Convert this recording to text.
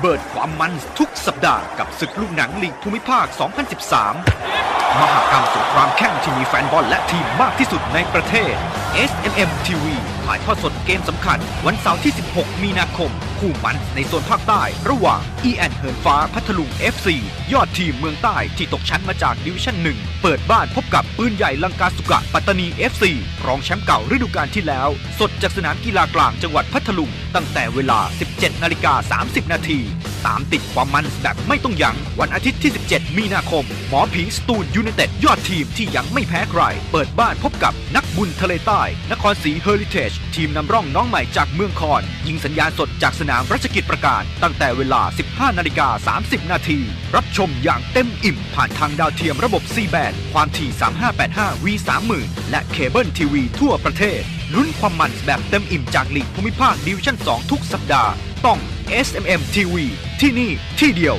เบิดความมันทุกสัปดาห์กับศึกลูกหนังลีกภูมิภาค 2013 มหากรรมสงครามแข่งที่มีแฟนบอลและทีมมากที่สุดในประเทศ SMM TV ถ่ายทอดสดเกมสำคัญ วันเสาร์ที่ 16 มีนาคม คู่มันในโซนภาคใต้ ระหว่าง e อนเฮินฟ้าพัทลุง FC ยอดทีมเมืองใต้ที่ตกชั้นมาจากดิวิชั่น 1 เปิดบ้านพบกับปืนใหญ่ลังกาสุกะปัตตานี FC รองแชมป์เก่าฤดูกาลที่แล้ว สดจากสนามกีฬากลางจังหวัดพัทลุง ตั้งแต่เวลา 17 นาฬิกา 30 นาที ตามติดความมันแบบไม่ต้องยัง้งวันอาทิตย์ที่ 17 มีนาคม หมอผีสตูลยูไนเต็ดยอดทีมที่ยังไม่แพ้ใคร เปิดบ้านพบกับนักบุญทะเลใต้ นครศรีเฮอริเทจทีมนำร่องน้องใหม่จากเมืองคอนยิงสัญญาณสดจากสนามรัชกิจประการ ตั้งแต่เวลา 15 นาฬิกา 30 นาทีรับชมอย่างเต็มอิ่ม ผ่านทางดาวเทียมระบบ C แบนความถี่ 3585 V 30,000และเคเบิลทีวีทั่วประเทศลุ้นความมันแบบเต็มอิ่มจากลีกภูมิภาคดิวิชั่น 2 ทุกสัปดาห์ ต้อง SMM TV ที่นี่ที่เดียว